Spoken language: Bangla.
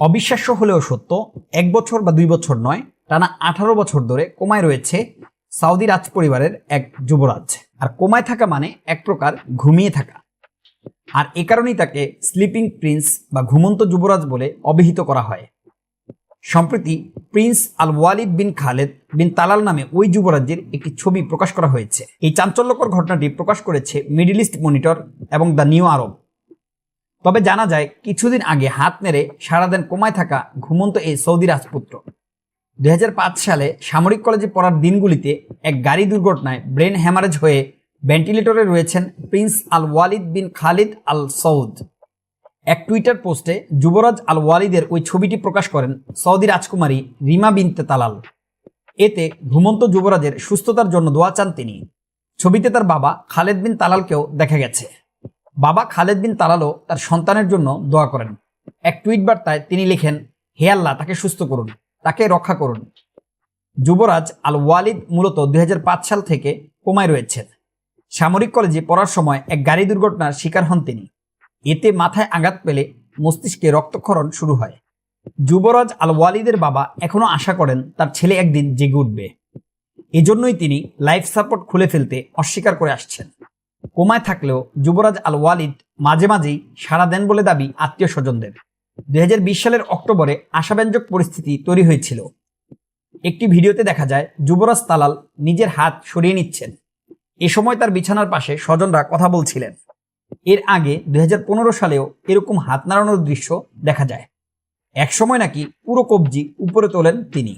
অবিশ্বাস্য হলেও সত্য, এক বছর বা দুই বছর নয়, টানা আঠারো বছর ধরে কোমায় রয়েছে সাউদি রাজ পরিবারের এক যুবরাজ। আর কোমায় থাকা মানে এক প্রকার ঘুমিয়ে থাকা। আর এ কারণেই তাকে স্লিপিং প্রিন্স বা ঘুমন্ত যুবরাজ বলে অভিহিত করা হয়। সম্প্রতি Prince Al Waleed bin Khaled bin Talal নামে ওই যুবরাজ্যের একটি ছবি প্রকাশ করা হয়েছে। এই চাঞ্চল্যকর ঘটনাটি প্রকাশ করেছে মিডিল ইস্ট মনিটর এবং দ্য নিউ আরব। তবে জানা যায়, কিছুদিন আগে হাত নেড়ে সারা দেন কোমায় থাকা ঘুমন্ত এই সৌদি রাজপুত্র। দুই হাজার পাঁচ সালে সামরিক কলেজে পড়ার দিনগুলিতে এক গাড়ি দুর্ঘটনায় ব্রেন হ্যামারেজ হয়ে ভেন্টিলেটরে রয়েছেন Prince Al Waleed bin Khalid Al Saud এক টুইটার পোস্টে যুবরাজ আল ওয়ালিদের ওই ছবিটি প্রকাশ করেন সৌদি রাজকুমারী রিমা বিনতে তালাল। এতে ঘুমন্ত যুবরাজের সুস্থতার জন্য দোয়া চান তিনি। ছবিতে তার বাবা খালেদ বিন তালালকেও দেখা গেছে। বাবা খালেদ বিন তালালো তার সন্তানের জন্য দোয়া করেন। এক টুইট বার্তায় তিনি লিখেন, হে আল্লাহ, তাকে সুস্থ করুন, তাকে রক্ষা করুন। যুবরাজ আল ওয়ালিদ মূলত দুই হাজার পাঁচ সাল থেকে কোমায় রয়েছেন সামরিক কলেজে পড়ার সময় এক গাড়ি দুর্ঘটনার শিকার হন তিনি। এতে মাথায় আঘাত পেলে মস্তিষ্কে রক্তক্ষরণ শুরু হয়। যুবরাজ আল ওয়ালিদের বাবা এখনও আশা করেন তার ছেলে একদিন জেগে উঠবে। এজন্যই তিনি লাইফ সাপোর্ট খুলে ফেলতে অস্বীকার করে আসছেন। কোমায় থাকলেও যুবরাজ আল ওয়ালিদ মাঝে মাঝেই সাড়া দেন বলে দাবি আত্মীয় স্বজনদের। দুই সালের অক্টোবরে আশাব্যঞ্জক পরিস্থিতি তৈরি হয়েছিল। একটি ভিডিওতে দেখা যায়, যুবরাজ তালাল নিজের হাত সরিয়ে নিচ্ছেন। এ সময় তার বিছানার পাশে স্বজনরা কথা বলছিলেন। এর আগে দুই হাজার পনেরো সালেও এরকম হাত নাড়ানোর দৃশ্য দেখা যায়। একসময় নাকি পুরো কবজি উপরে তোলেন তিনি।